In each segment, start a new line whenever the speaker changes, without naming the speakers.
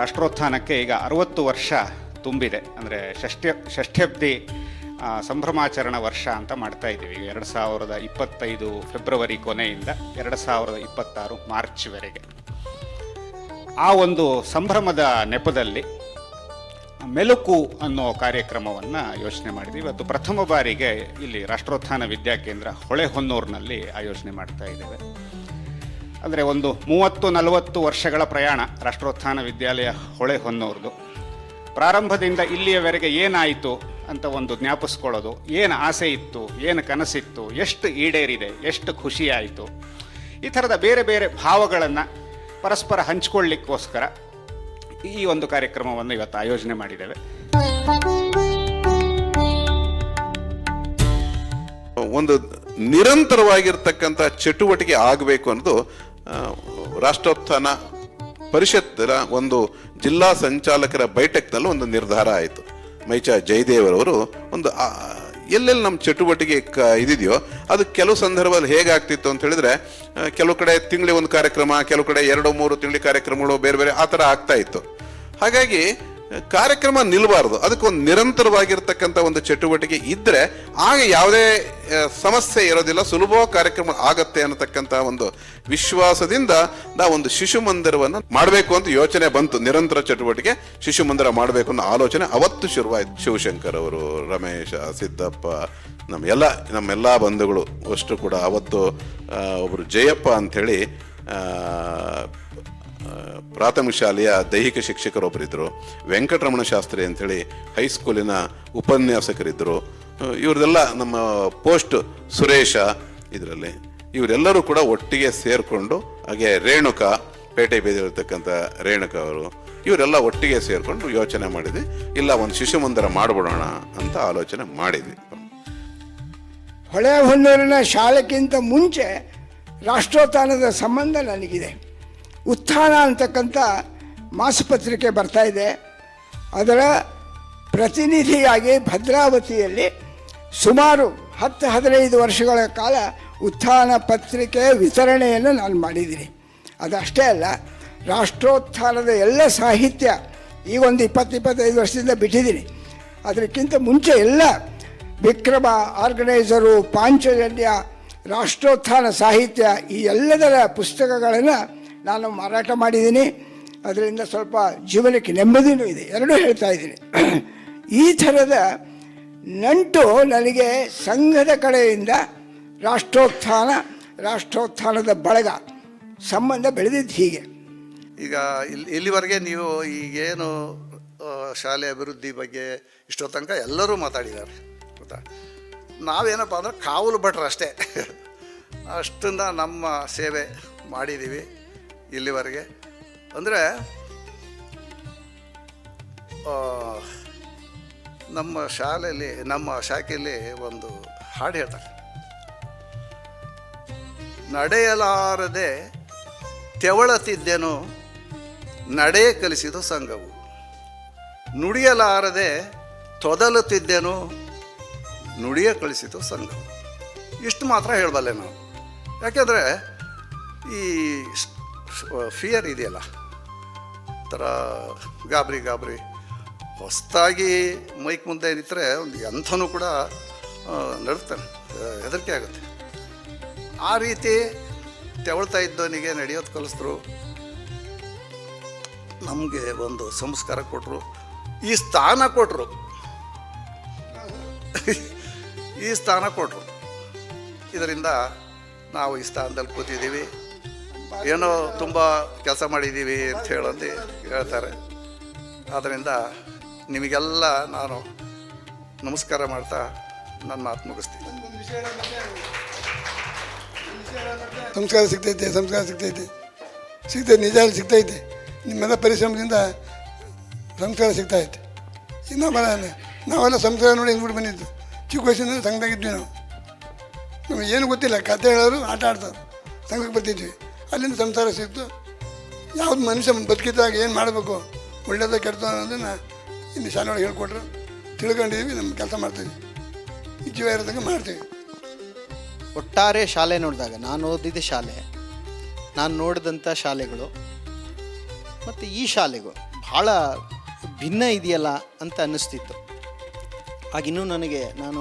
ರಾಷ್ಟ್ರೋತ್ಥಾನಕ್ಕೆ ಈಗ ಅರವತ್ತು ವರ್ಷ ತುಂಬಿದೆ. ಅಂದರೆ ಷಷ್ಠ್ಯ, ಷಷ್ಠ್ಯಬ್ದಿ ಸಂಭ್ರಮಾಚರಣ ವರ್ಷ ಅಂತ ಮಾಡ್ತಾ ಇದ್ದೀವಿ. ಎರಡು ಸಾವಿರದ ಇಪ್ಪತ್ತೈದು ಫೆಬ್ರವರಿ ಕೊನೆಯಿಂದ ಎರಡು ಸಾವಿರದ ಇಪ್ಪತ್ತಾರು ಮಾರ್ಚ್ವರೆಗೆ. ಆ ಒಂದು ಸಂಭ್ರಮದ ನೆಪದಲ್ಲಿ ಮೆಲುಕು ಅನ್ನೋ ಕಾರ್ಯಕ್ರಮವನ್ನು ಯೋಚನೆ ಮಾಡಿದ್ವಿ. ಇವತ್ತು ಪ್ರಥಮ ಬಾರಿಗೆ ಇಲ್ಲಿ ರಾಷ್ಟ್ರೋತ್ಥಾನ ವಿದ್ಯಾಕೇಂದ್ರ ಹೊಳೆಹೊನ್ನೂರಿನಲ್ಲಿ ಆಯೋಜನೆ ಮಾಡ್ತಾ ಇದ್ದೇವೆ. ಅಂದರೆ ಒಂದು ಮೂವತ್ತು ನಲವತ್ತು ವರ್ಷಗಳ ಪ್ರಯಾಣ ರಾಷ್ಟ್ರೋತ್ಥಾನ ವಿದ್ಯಾಲಯ ಹೊಳೆ ಹೊನ್ನೋರ್ದು. ಪ್ರಾರಂಭದಿಂದ ಇಲ್ಲಿಯವರೆಗೆ ಏನಾಯಿತು ಅಂತ ಒಂದು ಜ್ಞಾಪಿಸ್ಕೊಳ್ಳೋದು. ಏನು ಆಸೆ ಇತ್ತು, ಏನು ಕನಸಿತ್ತು, ಎಷ್ಟು ಈಡೇರಿದೆ, ಎಷ್ಟು ಖುಷಿಯಾಯಿತು. ಈ ಥರದ ಬೇರೆ ಬೇರೆ ಭಾವಗಳನ್ನು ಪರಸ್ಪರ ಹಂಚಿಕೊಳ್ಳಿಕ್ಕೋಸ್ಕರ ಈ ಒಂದು ಕಾರ್ಯಕ್ರಮವನ್ನು ಇವತ್ತು ಆಯೋಜನೆ ಮಾಡಿದ್ದೇವೆ.
ಒಂದು ನಿರಂತರವಾಗಿರ್ತಕ್ಕಂಥ ಚಟುವಟಿಕೆ ಆಗಬೇಕು ಅನ್ನೋದು ರಾಷ್ಟ್ರೋತ್ಥಾನ ಪರಿಷತ್ತರ ಒಂದು ಜಿಲ್ಲಾ ಸಂಚಾಲಕರ ಬೈಠಕ್ನಲ್ಲಿ ಒಂದು ನಿರ್ಧಾರ ಆಯಿತು. ಮೈಚಾ ಜಯದೇವರವರು ಒಂದು ಎಲ್ಲೆಲ್ಲಿ ನಮ್ಮ ಚಟುವಟಿಕೆ ಕ, ಇದಿದೆಯೋ ಅದು ಕೆಲವು ಸಂದರ್ಭದಲ್ಲಿ ಹೇಗಾಗ್ತಿತ್ತು ಅಂತ ಹೇಳಿದ್ರೆ ಕೆಲವು ಕಡೆ ತಿಂಗಳಿಗೆ ಒಂದು ಕಾರ್ಯಕ್ರಮ, ಕೆಲವು ಕಡೆ ಎರಡು, ಮೂರು ತಿಂಗಳ ಕಾರ್ಯಕ್ರಮಗಳು, ಬೇರೆ ಬೇರೆ ಆ ಥರ ಆಗ್ತಾ ಇತ್ತು. ಹಾಗಾಗಿ ಕಾರ್ಯಕ್ರಮ ನಿಲ್ಬಾರ್ದು. ಅದಕ್ಕೊಂದು ನಿರಂತರವಾಗಿರ್ತಕ್ಕಂಥ ಒಂದು ಚಟುವಟಿಕೆ ಇದ್ದರೆ ಆಗ ಯಾವುದೇ ಸಮಸ್ಯೆ ಇರೋದಿಲ್ಲ. ಸುಲಭವಾಗಿ ಕಾರ್ಯಕ್ರಮ ಆಗತ್ತೆ ಅನ್ನತಕ್ಕಂಥ ಒಂದು ವಿಶ್ವಾಸದಿಂದ ನಾವು ಒಂದು ಶಿಶು ಮಂದಿರವನ್ನು ಮಾಡಬೇಕು ಅಂತ ಯೋಚನೆ ಬಂತು. ನಿರಂತರ ಚಟುವಟಿಕೆ ಶಿಶು ಮಂದಿರ ಮಾಡಬೇಕು ಅನ್ನೋ ಆಲೋಚನೆ ಅವತ್ತು ಶುರುವಾಯಿತು. ಶಿವಶಂಕರ್ ಅವರು, ರಮೇಶ, ಸಿದ್ದಪ್ಪ ನಮ್ಮೆಲ್ಲ ನಮ್ಮೆಲ್ಲ ಬಂಧುಗಳು. ಅಷ್ಟು ಕೂಡ ಅವತ್ತು ಒಬ್ಬರು ಜಯಪ್ಪ ಅಂಥೇಳಿ ಪ್ರಾಥಮಿಕ ಶಾಲೆಯ ದೈಹಿಕ ಶಿಕ್ಷಕರೊಬ್ಬರಿದ್ದರು ವೆಂಕಟರಮಣ ಶಾಸ್ತ್ರಿ ಅಂಥೇಳಿ ಹೈಸ್ಕೂಲಿನ ಉಪನ್ಯಾಸಕರಿದ್ದರು ಇವ್ರದೆಲ್ಲ ನಮ್ಮ ಪೋಸ್ಟ್ ಸುರೇಶ ಇದರಲ್ಲಿ. ಇವರೆಲ್ಲರೂ ಕೂಡ ಒಟ್ಟಿಗೆ ಸೇರಿಕೊಂಡು, ಹಾಗೆ ರೇಣುಕಾ, ಪೇಟೆ ಬೀದಿರ್ತಕ್ಕಂಥ ರೇಣುಕಾ ಅವರು, ಇವರೆಲ್ಲ ಒಟ್ಟಿಗೆ ಸೇರಿಕೊಂಡು ಯೋಚನೆ ಮಾಡಿದ್ವಿ. ಇಲ್ಲ, ಒಂದು ಶಿಶು ಮಂದಿರ ಮಾಡಿಬಿಡೋಣ ಅಂತ ಆಲೋಚನೆ ಮಾಡಿದ್ವಿ.
ಹೊಳೆಹೊನ್ನೂರಿನ ಶಾಲೆಗಿಂತ ಮುಂಚೆ ರಾಷ್ಟ್ರೋತ್ಥಾನದ ಸಂಬಂಧ ನನಗಿದೆ. ಉತ್ಥಾನ ಅಂತಕ್ಕಂಥ ಮಾಸಪತ್ರಿಕೆ ಬರ್ತಾ ಇದೆ. ಅದರ ಪ್ರತಿನಿಧಿಯಾಗಿ ಭದ್ರಾವತಿಯಲ್ಲಿ ಸುಮಾರು ಹತ್ತು ಹದಿನೈದು ವರ್ಷಗಳ ಕಾಲ ಉತ್ಥಾನ ಪತ್ರಿಕೆ ವಿತರಣೆಯನ್ನು ನಾನು ಮಾಡಿದ್ದೀನಿ. ಅದಷ್ಟೇ ಅಲ್ಲ, ರಾಷ್ಟ್ರೋತ್ಥಾನದ ಎಲ್ಲ ಸಾಹಿತ್ಯ ಈ ಒಂದು ಇಪ್ಪತ್ತು ಇಪ್ಪತ್ತೈದು ವರ್ಷದಿಂದ ಬಿಟ್ಟಿದ್ದೀನಿ. ಅದಕ್ಕಿಂತ ಮುಂಚೆ ಎಲ್ಲ ವಿಕ್ರಮ, ಆರ್ಗನೈಸರು, ಪಾಂಚಜನ್ಯ, ರಾಷ್ಟ್ರೋತ್ಥಾನ ಸಾಹಿತ್ಯ ಈ ಎಲ್ಲದರ ಪುಸ್ತಕಗಳನ್ನು ನಾನು ಮಾರಾಟ ಮಾಡಿದ್ದೀನಿ. ಅದರಿಂದ ಸ್ವಲ್ಪ ಜೀವನಕ್ಕೆ ನೆಮ್ಮದಿನೂ ಇದೆ. ಎರಡೂ ಹೇಳ್ತಾ ಇದ್ದೀನಿ. ಈ ಥರದ ನಂಟು ನನಗೆ ಸಂಘದ ಕಡೆಯಿಂದ ರಾಷ್ಟ್ರೋತ್ಥಾನ, ರಾಷ್ಟ್ರೋತ್ಥಾನದ ಬಳಗ ಸಂಬಂಧ ಬೆಳೆದಿದ್ದು ಹೀಗೆ.
ಈಗ ಇಲ್ಲಿ ಇಲ್ಲಿವರೆಗೆ ನೀವು ಈಗೇನು ಶಾಲೆ ಅಭಿವೃದ್ಧಿ ಬಗ್ಗೆ ಇಷ್ಟೋ ತನಕ ಎಲ್ಲರೂ ಮಾತಾಡಿದ್ದಾರೆ. ಗೊತ್ತಾ? ನಾವೇನಪ್ಪ ಅಂದ್ರೆ ಕಾವಲು ಭಟ್ರು ಅಷ್ಟೇ ಅಷ್ಟನ್ನ ನಮ್ಮ ಸೇವೆ ಮಾಡಿದ್ದೀವಿ. ಇಲ್ಲಿವರೆಗೆ. ಅಂದರೆ ನಮ್ಮ ಶಾಲೆಯಲ್ಲಿ, ನಮ್ಮ ಶಾಖೆಯಲ್ಲಿ ಒಂದು ಹಾಡು ಹೇಳ್ತಾರೆ. ನಡೆಯಲಾರದೆ ತೆವಳತಿದ್ದೆನು, ನಡೆ ಕಲಿಸಿದ ಸಂಘವು. ನುಡಿಯಲಾರದೆ ತೊದಲುತ್ತಿದ್ದೇನು, ನುಡಿಯ ಕಳಿಸಿತು ಸಂಘವು. ಇಷ್ಟು ಮಾತ್ರ ಹೇಳಬಲ್ಲೆ ನಾವು ಯಾಕೆಂದರೆ, ಈ ಫಿಯರ್ ಇದೆಯಲ್ಲ? ಥರ ಗಾಬರಿ ಗಾಬರಿ. ಹೊಸದಾಗಿ ಮೈಕ್ ಮುಂದೆ ನಿಂತರೆ ಒಂದು ಎಂಥನೂ ಕೂಡ ನಡುತ್ತಾನೆ ಹೆದರಿಕೆ ಆಗುತ್ತೆ. ಆ ರೀತಿ ತೆವಳ್ತಾ ಇದ್ದವನಿಗೆ ನಡೆಯೋದು ಕಲಿಸಿದ್ರು. ನಮಗೆ ಒಂದು ಸಂಸ್ಕಾರ ಕೊಟ್ಟರು ಈ ಸ್ಥಾನ ಕೊಟ್ಟರು ಈ ಸ್ಥಾನ ಕೊಟ್ಟರು ಇದರಿಂದ ನಾವು ಈ ಸ್ಥಾನದಲ್ಲಿ ಕೂತಿದ್ದೀವಿ. ಏನೋ ತುಂಬ ಕೆಲಸ ಮಾಡಿದ್ದೀವಿ ಅಂತ ಹೇಳಂದು ಹೇಳ್ತಾರೆ. ಆದ್ದರಿಂದ ನಿಮಗೆಲ್ಲ ನಾನು ನಮಸ್ಕಾರ ಮಾಡ್ತಾ ನನ್ನ ಮಾತು ಮುಗಿಸ್ತೀನಿ.
ಸಂಸ್ಕಾರ ಸಿಗ್ತೈತೆ ಸಂಸ್ಕಾರ ಸಿಗ್ತೈತೆ. ಸಿಗ್ತೈತೆ, ನಿಜ ಸಿಗ್ತೈತೆ. ನಿಮ್ಮೆಲ್ಲ ಪರಿಶ್ರಮದಿಂದ ಸಂಸ್ಕಾರ ಸಿಗ್ತೈತೆ ಈಗ ನಾವು ಬರೋಲ್ಲ. ನಾವೆಲ್ಲ ಸಂಸ್ಕಾರ ನೋಡಿ ಹಿಂದ್ಬಿಟ್ಟು ಬಂದಿದ್ದು. ಚಿಕ್ಕ ವಯಸ್ಸಿಂದ ಸಂಘದಾಗಿದ್ವಿ ನಾವು. ನಮಗೆ ಏನು ಗೊತ್ತಿಲ್ಲ. ಕತೆ ಹೇಳೋರು ಆಟ ಆಡ್ತಾರೆ. ಸಂಘಕ್ಕೆ ಬರ್ತಿದ್ವಿ. ಅಲ್ಲಿಂದ ಸಂಸಾರ ಸಿಕ್ತು. ಯಾವ್ದು ಮನುಷ್ಯ ಬದುಕಿದಾಗ ಏನು ಮಾಡಬೇಕು? ಒಳ್ಳೇದ ಕೆಡ್ತ ಅನ್ನೋದನ್ನು ಇಲ್ಲಿ ಶಾಲೆ ಒಳಗೆ ಹೇಳ್ಕೊಟ್ರು. ತಿಳ್ಕೊಂಡಿದ್ದೀವಿ ನಮ್ಮ ಕೆಲಸ ಮಾಡ್ತೀವಿ ಜೀವ ಇರೋದಂಗೆ ಮಾಡ್ತೀವಿ.
ಒಟ್ಟಾರೆ ಶಾಲೆ ನೋಡಿದಾಗ, ನಾನು ಓದಿದ ಶಾಲೆ, ನಾನು ನೋಡಿದಂಥ ಶಾಲೆಗಳು, ಮತ್ತು ಈ ಶಾಲೆಗೂ ಭಾಳ ಭಿನ್ನ ಇದೆಯಲ್ಲ ಅಂತ ಅನ್ನಿಸ್ತಿತ್ತು. ಆಗಿನ್ನೂ ನನಗೆ ನಾನು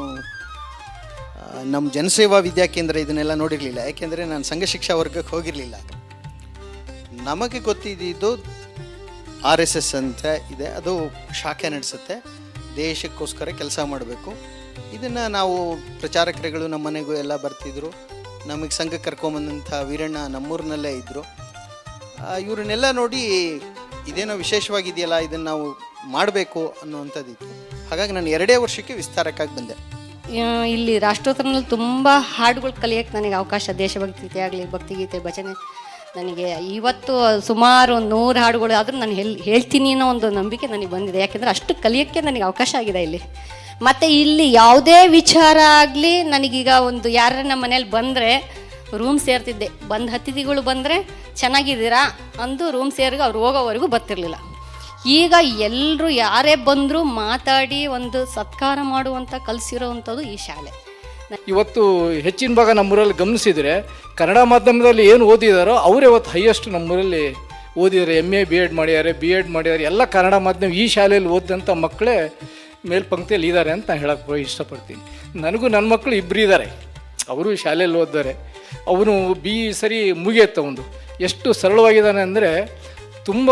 ನಮ್ಮ ಜನಸೇವಾ ವಿದ್ಯಾಕೇಂದ್ರ ಇದನ್ನೆಲ್ಲ ನೋಡಿರಲಿಲ್ಲ. ಯಾಕೆಂದರೆ ನಾನು ಸಂಘ ಶಿಕ್ಷಾ ವರ್ಗಕ್ಕೆ ಹೋಗಿರಲಿಲ್ಲ. ನಮಗೆ ಗೊತ್ತಿದ್ದು ಆರ್ ಎಸ್ ಎಸ್ ಅಂತ ಇದೆ. ಅದು ಶಾಖೆ ನಡೆಸುತ್ತೆ. ದೇಶಕ್ಕೋಸ್ಕರ ಕೆಲಸ ಮಾಡಬೇಕು. ಇದನ್ನು ನಾವು ಪ್ರಚಾರಕರೆಗಳು ನಮ್ಮ ಮನೆಗೂ ಎಲ್ಲ ಬರ್ತಿದ್ರು. ನಮಗೆ ಸಂಘ ಕರ್ಕೊಂಬಂದಂಥ ವೀರಣ್ಣ ನಮ್ಮೂರಿನಲ್ಲೇ ಇದ್ದರು ಇವ್ರನ್ನೆಲ್ಲ ನೋಡಿ ಇದೇನೋ ವಿಶೇಷವಾಗಿದೆಯಲ್ಲ, ಇದನ್ನು ನಾವು ಮಾಡಬೇಕು ಅನ್ನುವಂಥದ್ದಿತ್ತು. ಹಾಗಾಗಿ ನಾನು ಎರಡೇ ವರ್ಷಕ್ಕೆ ವಿಸ್ತಾರಕ್ಕಾಗಿ ಬಂದೆ.
ಇಲ್ಲಿ ರಾಷ್ಟ್ರೋತ್ತರನಲ್ಲಿ ತುಂಬ ಹಾಡುಗಳು ಕಲಿಯೋಕ್ಕೆ ನನಗೆ ಅವಕಾಶ, ದೇಶಭಕ್ತಿ ಆಗಲಿ ಭಕ್ತಿಗೀತೆ ಭಜನೆ ನನಗೆ ಇವತ್ತು ಸುಮಾರು ಒಂದು ನೂರು ಹಾಡುಗಳು ಆದರೂ ನಾನು ಹೇಳಿ, ಹೇಳ್ತೀನಿ ಅನ್ನೋ ಒಂದು ನಂಬಿಕೆ ನನಗೆ ಬಂದಿದೆ. ಯಾಕೆಂದರೆ ಅಷ್ಟು ಕಲಿಯೋಕ್ಕೆ ನನಗೆ ಅವಕಾಶ ಆಗಿದೆ ಇಲ್ಲಿ. ಮತ್ತು ಇಲ್ಲಿ ಯಾವುದೇ ವಿಚಾರ ಆಗಲಿ ನನಗೀಗ ಒಂದು ಯಾರ ನಮ್ಮ ಮನೇಲಿ ಬಂದರೆ ರೂಮ್ ಸೇರ್ತಿದ್ದೆ. ಬಂದು ಅತಿಥಿಗಳು ಬಂದರೆ ಚೆನ್ನಾಗಿದ್ದೀರಾ ಅಂದು ರೂಮ್ ಸೇರಿಗೆ ಅವ್ರು ಹೋಗೋವರೆಗೂ ಬರ್ತಿರ್ಲಿಲ್ಲ. ಈಗ ಎಲ್ಲರೂ ಯಾರೇ ಬಂದರೂ ಮಾತಾಡಿ ಒಂದು ಸತ್ಕಾರ ಮಾಡುವಂಥ ಕಲಿಸಿರೋವಂಥದ್ದು ಈ ಶಾಲೆ.
ಇವತ್ತು ಹೆಚ್ಚಿನ ಭಾಗ ನಮ್ಮೂರಲ್ಲಿ ಗಮನಿಸಿದರೆ ಕನ್ನಡ ಮಾಧ್ಯಮದಲ್ಲಿ ಏನು ಓದಿದಾರೋ ಅವರೇ ಇವತ್ತು ಹೈಯೆಸ್ಟ್ ನಮ್ಮೂರಲ್ಲಿ ಓದಿದ್ದಾರೆ ಎಂ ಎ ಬಿ ಎಡ್ ಮಾಡಿದ್ದಾರೆ ಬಿ ಎಡ್ ಮಾಡಿದ್ದಾರೆ ಎಲ್ಲ ಕನ್ನಡ ಮಾಧ್ಯಮ ಈ ಶಾಲೆಯಲ್ಲಿ ಓದಿದಂಥ ಮಕ್ಕಳೇ ಮೇಲ್ಪಂಕ್ತಿಯಲ್ಲಿ ಇದ್ದಾರೆ ಅಂತ ಹೇಳಕ್ಕೆ ಇಷ್ಟಪಡ್ತೀನಿ. ನನಗೂ ನನ್ನ ಮಕ್ಕಳು ಇಬ್ಬರು ಇದ್ದಾರೆ. ಅವರು ಶಾಲೆಯಲ್ಲಿ ಓದಿದ್ದಾರೆ. ಅವನು ಬಿ ಸರಿ ಮುಗಿಯುತ್ತೆ ಒಂದು. ಎಷ್ಟು ಸರಳವಾಗಿದ್ದಾನೆ ಅಂದರೆ ತುಂಬ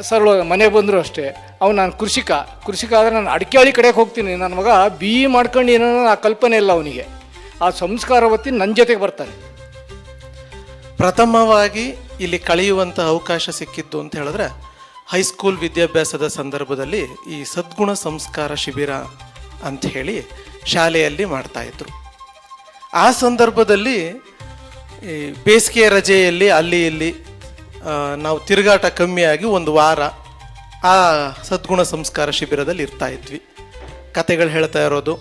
ಸರಳ ಮನೆ ಬಂದರೂ ಅಷ್ಟೇ. ಅವ್ನು ನಾನು ಕೃಷಿಕ. ಕೃಷಿಕ ಆದರೆ ನಾನು ಅಡಿಕೆ ಕಡೆಗೆ ಹೋಗ್ತೀನಿ. ನನ್ನ ಮಗ ಬಿ ಇ ಮಾಡ್ಕೊಂಡು ಏನೋ ಆ ಕಲ್ಪನೆ ಇಲ್ಲ ಅವನಿಗೆ. ಆ ಸಂಸ್ಕಾರ ಹೊತ್ತಿ ನನ್ನ ಜೊತೆಗೆ ಬರ್ತಾನೆ.
ಪ್ರಥಮವಾಗಿ ಇಲ್ಲಿ ಕಳೆಯುವಂಥ ಅವಕಾಶ ಸಿಕ್ಕಿದ್ದು ಅಂತ ಹೇಳಿದ್ರೆ, ಹೈಸ್ಕೂಲ್ ವಿದ್ಯಾಭ್ಯಾಸದ ಸಂದರ್ಭದಲ್ಲಿ ಈ ಸದ್ಗುಣ ಸಂಸ್ಕಾರ ಶಿಬಿರ ಅಂತ ಹೇಳಿ ಶಾಲೆಯಲ್ಲಿ ಮಾಡ್ತಾಯಿದ್ರು ಆ ಸಂದರ್ಭದಲ್ಲಿ ಈ ಬೇಸಿಗೆ ರಜೆಯಲ್ಲಿ, ಅಲ್ಲಿ, ಇಲ್ಲಿ ನಾವು ತಿರುಗಾಟ ಕಮ್ಮಿಯಾಗಿ ಒಂದು ವಾರ ಆ ಸದ್ಗುಣ ಸಂಸ್ಕಾರ ಶಿಬಿರದಲ್ಲಿ ಇರ್ತಾ ಇದ್ವಿ. ಕತೆಗಳು ಹೇಳ್ತಾ ಇರೋದು.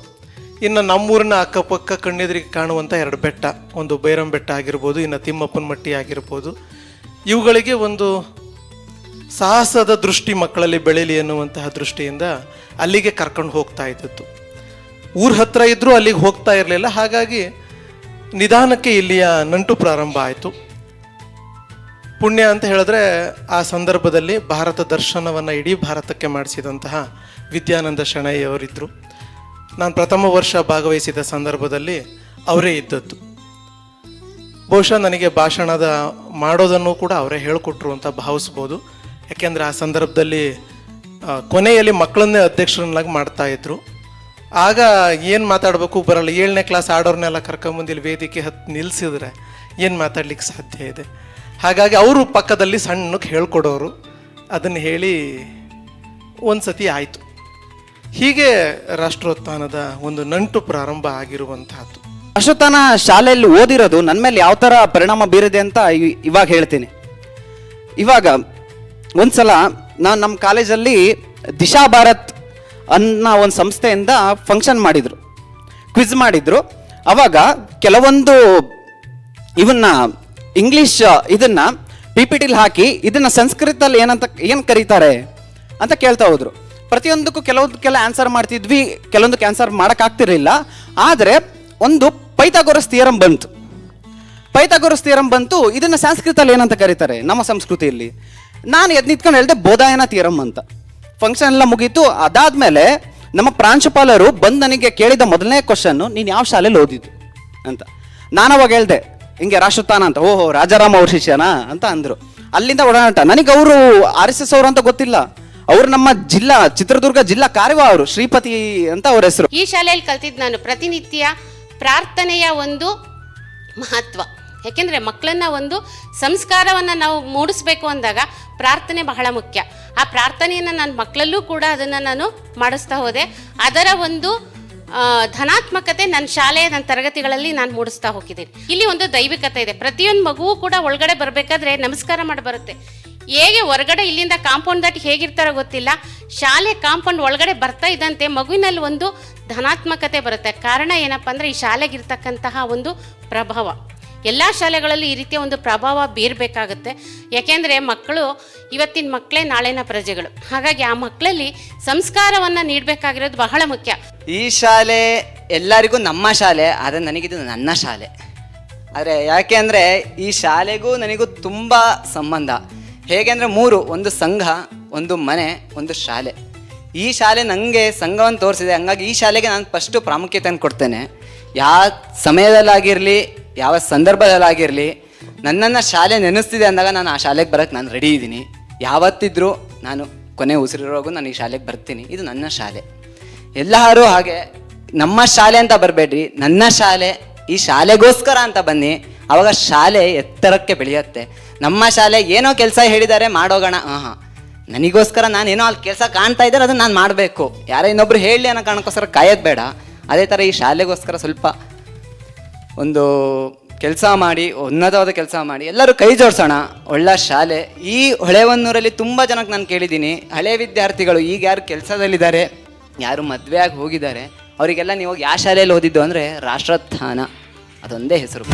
ಇನ್ನು ನಮ್ಮೂರಿನ ಅಕ್ಕಪಕ್ಕ ಕಣ್ಣೆದುರಿಗೆ ಕಾಣುವಂಥ ಎರಡು ಬೆಟ್ಟ. ಒಂದು ಬೈರಂ ಬೆಟ್ಟ ಆಗಿರ್ಬೋದು, ಇನ್ನು ತಿಮ್ಮಪ್ಪನ ಮಟ್ಟಿ ಆಗಿರ್ಬೋದು. ಇವುಗಳಿಗೆ ಒಂದು ಸಾಹಸದ ದೃಷ್ಟಿ ಮಕ್ಕಳಲ್ಲಿ ಬೆಳೀಲಿ ಎನ್ನುವಂತಹ ದೃಷ್ಟಿಯಿಂದ ಅಲ್ಲಿಗೆ ಕರ್ಕೊಂಡು ಹೋಗ್ತಾ ಇದ್ದದ್ದು. ಊರ ಹತ್ರ ಇದ್ದರೂ ಅಲ್ಲಿಗೆ ಹೋಗ್ತಾ ಇರಲಿಲ್ಲ. ಹಾಗಾಗಿ ನಿಧಾನಕ್ಕೆ ಇಲ್ಲಿಯ ನಂಟು ಪ್ರಾರಂಭ ಆಯಿತು. ಪುಣ್ಯ ಅಂತ ಹೇಳಿದ್ರೆ ಆ ಸಂದರ್ಭದಲ್ಲಿ ಭಾರತ ದರ್ಶನವನ್ನು ಇಡೀ ಭಾರತಕ್ಕೆ ಮಾಡಿಸಿದಂತಹ ವಿದ್ಯಾನಂದ ಶೆಣಯ್ಯವರಿದ್ದರು ನಾನು ಪ್ರಥಮ ವರ್ಷ ಭಾಗವಹಿಸಿದ ಸಂದರ್ಭದಲ್ಲಿ ಅವರೇ ಇದ್ದದ್ದು. ಬಹುಶಃ ನನಗೆ ಭಾಷಣದ ಮಾಡೋದನ್ನು ಕೂಡ ಅವರೇ ಹೇಳಿಕೊಟ್ರು ಅಂತ ಭಾವಿಸ್ಬೋದು. ಯಾಕೆಂದರೆ ಆ ಸಂದರ್ಭದಲ್ಲಿ ಕೊನೆಯಲ್ಲಿ ಮಕ್ಕಳನ್ನೇ ಅಧ್ಯಕ್ಷರನ್ನಾಗಿ ಮಾಡ್ತಾ ಇದ್ರು. ಆಗ ಏನು ಮಾತಾಡಬೇಕು ಬರಲ್ಲ. ಏಳನೇ ಕ್ಲಾಸ್ ಆಡೋರ್ನೆಲ್ಲ ಕರ್ಕೊಂಬಂದಿಲ್ಲಿ ವೇದಿಕೆ ಹತ್ತು ನಿಲ್ಲಿಸಿದ್ರೆ ಏನು ಮಾತಾಡ್ಲಿಕ್ಕೆ ಸಾಧ್ಯ ಇದೆ? ಹಾಗಾಗಿ ಅವರು ಪಕ್ಕದಲ್ಲಿ ಸಣ್ಣಕ್ಕೆ ಹೇಳ್ಕೊಡೋರು. ಅದನ್ನು ಹೇಳಿ ಒಂದು ಸತಿ ಆಯಿತು. ಹೀಗೆ ರಾಷ್ಟ್ರೋತ್ಥಾನದ ಒಂದು ನಂಟು ಪ್ರಾರಂಭ ಆಗಿರುವಂತಹದ್ದು
ಅಶ್ವತ್ಥಾನ ಶಾಲೆಯಲ್ಲಿ ಓದಿರೋದು ನನ್ನ ಮೇಲೆ ಯಾವ ಥರ ಪರಿಣಾಮ ಬೀರಿದೆ ಅಂತ ಇವಾಗ ಹೇಳ್ತೀನಿ. ಇವಾಗ ಒಂದ್ಸಲ ನಾನು ನಮ್ಮ ಕಾಲೇಜಲ್ಲಿ ದಿಶಾ ಭಾರತ್ ಅನ್ನೋ ಒಂದು ಸಂಸ್ಥೆಯಿಂದ ಫಂಕ್ಷನ್ ಮಾಡಿದರು. ಕ್ವಿಜ್ ಮಾಡಿದರು. ಅವಾಗ ಕೆಲವೊಂದು ಇವನ್ನ ಇಂಗ್ಲೀಷ್ ಇದನ್ನ ಪಿ ಪಿ ಟಿಲಿ ಹಾಕಿ ಇದನ್ನ ಸಂಸ್ಕೃತದಲ್ಲಿ ಏನಂತ, ಏನು ಕರೀತಾರೆ ಅಂತ ಕೇಳ್ತಾ ಹೋದ್ರು. ಪ್ರತಿಯೊಂದಕ್ಕೂ ಕೆಲವೊಂದಕ್ಕೆಲ್ಲ ಆನ್ಸರ್ ಮಾಡ್ತಿದ್ವಿ, ಕೆಲವೊಂದಕ್ಕೆ ಆನ್ಸರ್ ಮಾಡೋಕ್ಕಾಗ್ತಿರಲಿಲ್ಲ ಆದರೆ ಒಂದು ಪೈತಾಗೋರಸ್ ಥಿಯರಂ ಬಂತು. ಪೈತಾಗೋರಸ್ ಥಿಯರಂ ಬಂತು. ಇದನ್ನ ಸಂಸ್ಕೃತದಲ್ಲಿ ಏನಂತ ಕರೀತಾರೆ? ನಮ್ಮ ಸಂಸ್ಕೃತಿಯಲ್ಲಿ. ನಾನು ಎದ್ ನಿಂತ್ಕೊಂಡು ಹೇಳ್ದೆ ಬೋಧಾಯನ ಥಿಯರಂ ಅಂತ. ಫಂಕ್ಷನ್ ಎಲ್ಲ ಮುಗೀತು. ಅದಾದ್ಮೇಲೆ ನಮ್ಮ ಪ್ರಾಂಶುಪಾಲರು ಬಂದು ನನಗೆ ಕೇಳಿದ ಮೊದಲನೇ ಕ್ವಶನ್ನು ನೀನು ಯಾವ ಶಾಲೆಯಲ್ಲಿ ಓದಿದ್ದು? ಅಂತ. ನಾನು ಅವಾಗ ಹೇಳ್ದೆ ಹಿಂಗೆ ರಾಷ್ಟ್ರತಾನ ಅಂತ, ಓಹೋ, ರಾಜಾರಾಮ್ ಅವ್ರ ಶಿಷ್ಯನಾ ಅಂತ ಅಂದರು. ಅಲ್ಲಿಂದ ಒಡನಾಟ. ನನಗೆ ಅವರು ಆರ್ ಎಸ್ ಎಸ್ ಅವರು ಅಂತ ಗೊತ್ತಿಲ್ಲ. ಅವರು ನಮ್ಮ ಜಿಲ್ಲಾ, ಚಿತ್ರದುರ್ಗ ಜಿಲ್ಲಾ ಕಾರ್ಯವ ಅವರು, ಶ್ರೀಪತಿ ಅಂತ ಅವ್ರ ಹೆಸರು.
ಈ ಶಾಲೆಯಲ್ಲಿ ಕಲ್ತಿದ್ದು ನಾನು ಪ್ರತಿನಿತ್ಯ ಪ್ರಾರ್ಥನೆಯ ಒಂದು ಮಹತ್ವ. ಯಾಕೆಂದರೆ ಮಕ್ಕಳನ್ನ ಒಂದು ಸಂಸ್ಕಾರವನ್ನು ನಾವು ಮೂಡಿಸ್ಬೇಕು ಅಂದಾಗ ಪ್ರಾರ್ಥನೆ ಬಹಳ ಮುಖ್ಯ. ಆ ಪ್ರಾರ್ಥನೆಯನ್ನು ನನ್ನ ಮಕ್ಕಳಲ್ಲೂ ಕೂಡ ಅದನ್ನು ನಾನು ಮಾಡಿಸ್ತಾ ಹೋದೆ. ಅದರ ಒಂದು ಧನಾತ್ಮಕತೆ ನನ್ನ ಶಾಲೆಯ ನನ್ನ ತರಗತಿಗಳಲ್ಲಿ ನಾನು ಮೂಡಿಸ್ತಾ ಹೋಗಿದ್ದೀನಿ. ಇಲ್ಲಿ ಒಂದು ದೈವಿಕತೆ ಇದೆ. ಪ್ರತಿಯೊಂದು ಮಗುವೂ ಕೂಡ ಒಳಗಡೆ ಬರಬೇಕಾದ್ರೆ ನಮಸ್ಕಾರ ಮಾಡಿ ಬರುತ್ತೆ. ಹೇಗೆ ಹೊರಗಡೆ ಇಲ್ಲಿಂದ ಕಾಂಪೌಂಡ್ ದಾಟಿ ಹೇಗಿರ್ತಾರೋ ಗೊತ್ತಿಲ್ಲ. ಶಾಲೆ ಕಾಂಪೌಂಡ್ ಒಳಗಡೆ ಬರ್ತಾ ಇದ್ದಂತೆ ಮಗುವಿನಲ್ಲಿ ಒಂದು ಧನಾತ್ಮಕತೆ ಬರುತ್ತೆ. ಕಾರಣ ಏನಪ್ಪ ಅಂದರೆ ಈ ಶಾಲೆಗಿರ್ತಕ್ಕಂತಹ ಒಂದು ಪ್ರಭಾವ. ಎಲ್ಲ ಶಾಲೆಗಳಲ್ಲಿ ಈ ರೀತಿಯ ಒಂದು ಪ್ರಭಾವ ಬೀರಬೇಕಾಗುತ್ತೆ. ಯಾಕೆಂದರೆ ಮಕ್ಕಳು ಇವತ್ತಿನ ಮಕ್ಕಳೇ ನಾಳೆನ ಪ್ರಜೆಗಳು. ಹಾಗಾಗಿ ಆ ಮಕ್ಕಳಲ್ಲಿ ಸಂಸ್ಕಾರವನ್ನು ನೀಡಬೇಕಾಗಿರೋದು ಬಹಳ ಮುಖ್ಯ.
ಈ ಶಾಲೆ ಎಲ್ಲರಿಗೂ ನಮ್ಮ ಶಾಲೆ, ಆದರೆ ನನಗಿದು ನನ್ನ ಶಾಲೆ. ಆದರೆ ಯಾಕೆ ಅಂದರೆ ಈ ಶಾಲೆಗೂ ನನಗೂ ತುಂಬ ಸಂಬಂಧ. ಹೇಗೆ ಅಂದರೆ ಮೂರು, ಒಂದು ಸಂಘ, ಒಂದು ಮನೆ, ಒಂದು ಶಾಲೆ. ಈ ಶಾಲೆ ನನಗೆ ಸಂಘವನ್ನು ತೋರಿಸಿದೆ. ಹಂಗಾಗಿ ಈ ಶಾಲೆಗೆ ನಾನು ಫಸ್ಟು ಪ್ರಾಮುಖ್ಯತೆಯನ್ನು ಕೊಡ್ತೇನೆ. ಯಾವ ಸಮಯದಲ್ಲಾಗಿರಲಿ ಯಾವ ಸಂದರ್ಭದಲ್ಲಾಗಿರಲಿ ನನ್ನನ್ನು ಶಾಲೆ ನೆನೆಸ್ತಿದೆ ಅಂದಾಗ ನಾನು ಆ ಶಾಲೆಗೆ ಬರೋಕ್ಕೆ ನಾನು ರೆಡಿ ಇದ್ದೀನಿ. ಯಾವತ್ತಿದ್ರೂ ನಾನು ಕೊನೆ ಉಸಿರಿರೋಗೂ ನಾನು ಈ ಶಾಲೆಗೆ ಬರ್ತೀನಿ. ಇದು ನನ್ನ ಶಾಲೆ. ಎಲ್ಲರೂ ಹಾಗೆ ನಮ್ಮ ಶಾಲೆ ಅಂತ ಬರಬೇಡ್ರಿ. ನನ್ನ ಶಾಲೆ ಈ ಶಾಲೆಗೋಸ್ಕರ ಅಂತ ಬನ್ನಿ. ಅವಾಗ ಶಾಲೆ ಎತ್ತರಕ್ಕೆ ಬೆಳೆಯುತ್ತೆ. ನಮ್ಮ ಶಾಲೆ ಏನೋ ಕೆಲಸ ಹೇಳಿದ್ದಾರೆ, ಮಾಡೋಗೋಣ. ಹಾಂ ಹಾಂ ನನಗೋಸ್ಕರ ನಾನು ಏನೋ ಅಲ್ಲಿ ಕೆಲಸ ಕಾಣ್ತಾ ಇದ್ದಾರೆ, ಅದನ್ನು ನಾನು ಮಾಡಬೇಕು. ಯಾರೋ ಇನ್ನೊಬ್ರು ಹೇಳಲಿ ಅನ್ನೋ ಕಾರಣಕ್ಕೋಸ್ಕರ ಕಾಯೋದು ಬೇಡ. ಅದೇ ಥರ ಈ ಶಾಲೆಗೋಸ್ಕರ ಸ್ವಲ್ಪ ಒಂದು ಕೆಲಸ ಮಾಡಿ, ಉನ್ನತವಾದ ಕೆಲಸ ಮಾಡಿ, ಎಲ್ಲರೂ ಕೈ ಜೋಡಿಸೋಣ, ಒಳ್ಳೆ ಶಾಲೆ. ಈ ಹೊಳೆವನ್ನೂರಲ್ಲಿ ತುಂಬ ಜನಕ್ಕೆ ನಾನು ಕೇಳಿದ್ದೀನಿ, ಹಳೆ ವಿದ್ಯಾರ್ಥಿಗಳು ಈಗ ಯಾರು ಕೆಲಸದಲ್ಲಿದ್ದಾರೆ, ಯಾರು ಮದುವೆ ಹೋಗಿದ್ದಾರೆ, ಅವರಿಗೆಲ್ಲ ನೀವು ಯಾವ ಶಾಲೆಯಲ್ಲಿ ಓದಿದ್ದು ಅಂದರೆ ರಾಷ್ಟ್ರೋತ್ಥಾನ ಅದೊಂದೇ ಹೆಸರು.